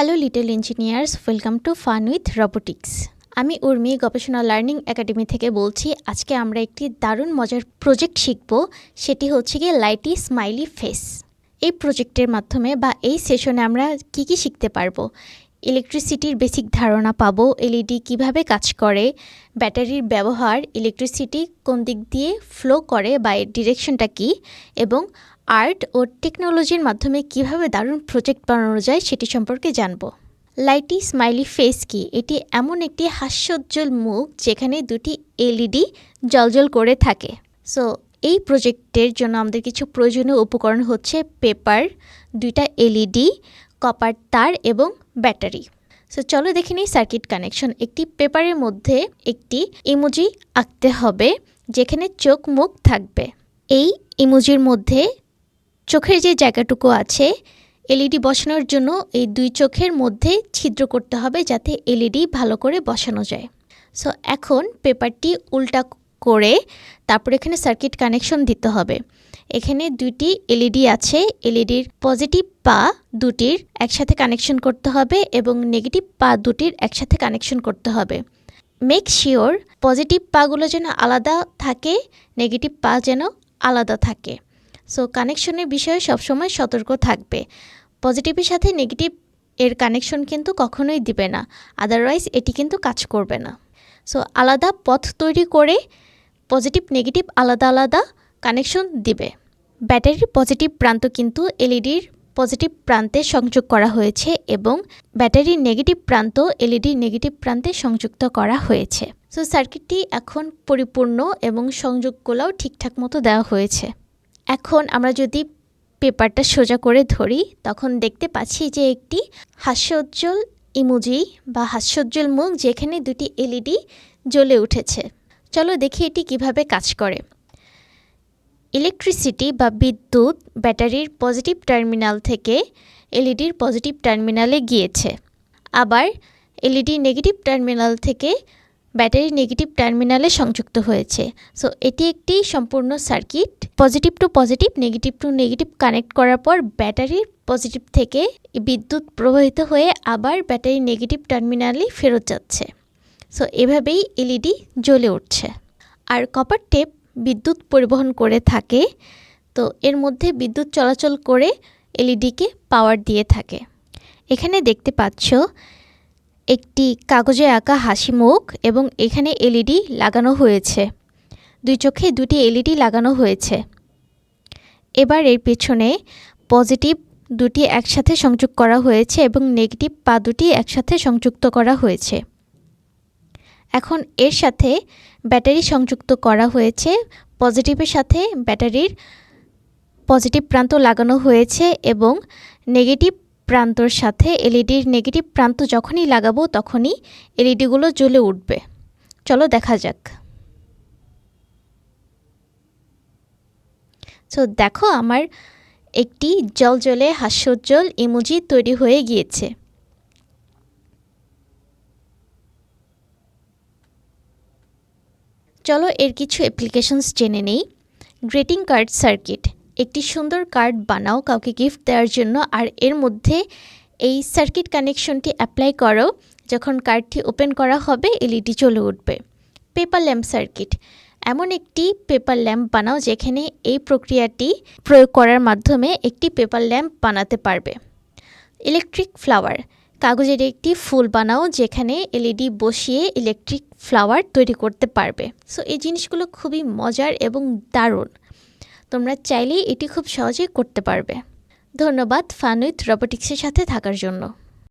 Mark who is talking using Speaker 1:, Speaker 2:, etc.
Speaker 1: Hello little engineers welcome to fun with robotics আমি উর্মি, গবেষণা learning academy থেকে বলছি, আজকে আমরা একটি দারুণ মজার প্রজেক্ট শিখব, সেটি হচ্ছে গিয়ে লাইটি স্মাইলি ফেস এই প্রজেক্টের মাধ্যমে বা এই সেশনে আমরা কি কি শিখতে পারব? ইলেকট্রিসিটির বেসিক ধারণা পাবো এলইডি কীভাবে কাজ করে, ব্যাটারির ব্যবহার ইলেকট্রিসিটি কোন দিক দিয়ে ফ্লো করে বা এর ডিরেকশনটা কী, এবং আর্ট ও টেকনোলজির মাধ্যমে কীভাবে দারুণ প্রজেক্ট বানানো যায় সেটি সম্পর্কে জানব। লাইটি স্মাইলি ফেস কি? এটি এমন একটি হাস্যোজ্জ্বল মুখ যেখানে দুটি এলইডি জলজল করে থাকে। সো এই প্রজেক্টের জন্য আমাদের কিছু প্রয়োজনীয় উপকরণ হচ্ছে পেপার দুইটা এলইডি কপার তার এবং ব্যাটারি। সো চলো দেখে নিই সার্কিট কানেকশন একটি পেপারের মধ্যে একটি ইমোজি আঁকতে হবে, যেখানে চোখ মুখ থাকবে। এই ইমোজির মধ্যে চোখের যে জায়গাটুকু আছে এলইডি বসানোর জন্য এই দুই চোখের মধ্যে ছিদ্র করতে হবে, যাতে এলইডি ভালো করে বসানো যায়। সো এখন পেপারটি উল্টা করে তারপর এখানে সার্কিট কানেকশন দিতে হবে। এখানে দুটি এলইডি আছে এলইডির পজিটিভ পা দুটির একসাথে কানেকশন করতে হবে এবং নেগেটিভ পা দুটির একসাথে কানেকশন করতে হবে। মেক শিওর পজিটিভ পাগুলো যেন আলাদা থাকে নেগেটিভ পা যেন আলাদা থাকে। সো কানেকশনের বিষয়ে সবসময় সতর্ক থাকবে। পজিটিভের সাথে নেগেটিভ এর কানেকশন কিন্তু কখনোই দিবে না আদারওয়াইজ এটি কিন্তু কাজ করবে না। সো আলাদা পথ তৈরি করে পজিটিভ, নেগেটিভ, আলাদা আলাদা কানেকশন দিবে। ব্যাটারির পজিটিভ প্রান্ত কিন্তু এলইডির পজিটিভ প্রান্তে সংযোগ করা হয়েছে এবং ব্যাটারির নেগেটিভ প্রান্ত এলইডির নেগেটিভ প্রান্তে সংযুক্ত করা হয়েছে। সো সার্কিটটি এখন পরিপূর্ণ এবং সংযোগগুলোও ঠিকঠাক মতো দেওয়া হয়েছে। এখন আমরা যদি পেপারটা সোজা করে ধরি, তখন দেখতে পাচ্ছি যে একটি হাস্যোজ্জ্বল ইমোজি বা হাস্যোজ্জ্বল মুখ যেখানে দুটি এলইডি জ্বলে উঠেছে। চলো দেখি এটি কীভাবে কাজ করে। ইলেকট্রিসিটি বা বিদ্যুৎ ব্যাটারির পজিটিভ টার্মিনাল থেকে এলইডির পজিটিভ টার্মিনালে গিয়েছে। আবার এলইডি নেগেটিভ টার্মিনাল থেকে ব্যাটারি নেগেটিভ টার্মিনালে সংযুক্ত হয়েছে। সো, এটি একটি সম্পূর্ণ circuit. Positive to positive, negative to negative connect করার পর ব্যাটারির পজিটিভ থেকে বিদ্যুৎ প্রবাহিত হয়ে আবার ব্যাটারি নেগেটিভ টার্মিনালে ফেরত যাচ্ছে। সো এভাবেই এলইডি জ্বলে উঠছে। আর কপার টেপ বিদ্যুৎ পরিবহন করে থাকে। তো, এর মধ্যে বিদ্যুৎ চলাচল করে এলইডিকে পাওয়ার দিয়ে থাকে। এখানে দেখতে পাচ্ছ একটি কাগজে আঁকা হাসি মুখ এবং এখানে এলইডি লাগানো হয়েছে। দুই চোখে দুটি এলইডি লাগানো হয়েছে। এবার এর পেছনে পজিটিভ দুটি একসাথে সংযোগ করা হয়েছে এবং নেগেটিভ পা দুটি একসাথে সংযুক্ত করা হয়েছে। এখন এর সাথে ব্যাটারি সংযুক্ত করা হয়েছে। পজিটিভের সাথে ব্যাটারির পজিটিভ প্রান্ত লাগানো হয়েছে এবং নেগেটিভ প্রান্তর সাথে এলইডির নেগেটিভ প্রান্ত যখনই লাগাবো তখনই এলইডিগুলো জ্বলে উঠবে। চলো দেখা যাক। সো দেখো আমার একটি জল জলে হাস্যোজ্জ্বল ইমোজি তৈরি হয়ে গিয়েছে। চলো এর কিছু অ্যাপ্লিকেশনস জেনে নেই। গ্রেটিং কার্ড সার্কিট একটি সুন্দর কার্ড বানাও, কাউকে গিফট দেওয়ার জন্য। আর এর মধ্যে এই সার্কিট কানেকশনটি অ্যাপ্লাই করো। যখন কার্ডটি ওপেন করা হবে এলইডি চলে উঠবে। পেপার ল্যাম্প সার্কিট এমন একটি পেপার ল্যাম্প বানাও, যেখানে এই প্রক্রিয়াটি প্রয়োগ করার মাধ্যমে একটি পেপার ল্যাম্প বানাতে পারবে। ইলেকট্রিক ফ্লাওয়ার কাগজের একটি ফুল বানাও যেখানে এলইডি বসিয়ে ইলেকট্রিক ফ্লাওয়ার তৈরি করতে পারবে। সো এই জিনিসগুলো খুবই মজার এবং দারুণ। তোমরা চাইলেই এটি খুব সহজেই করতে পারবে। ধন্যবাদ ফানুইথ রোবোটিক্সের সাথে থাকার জন্য।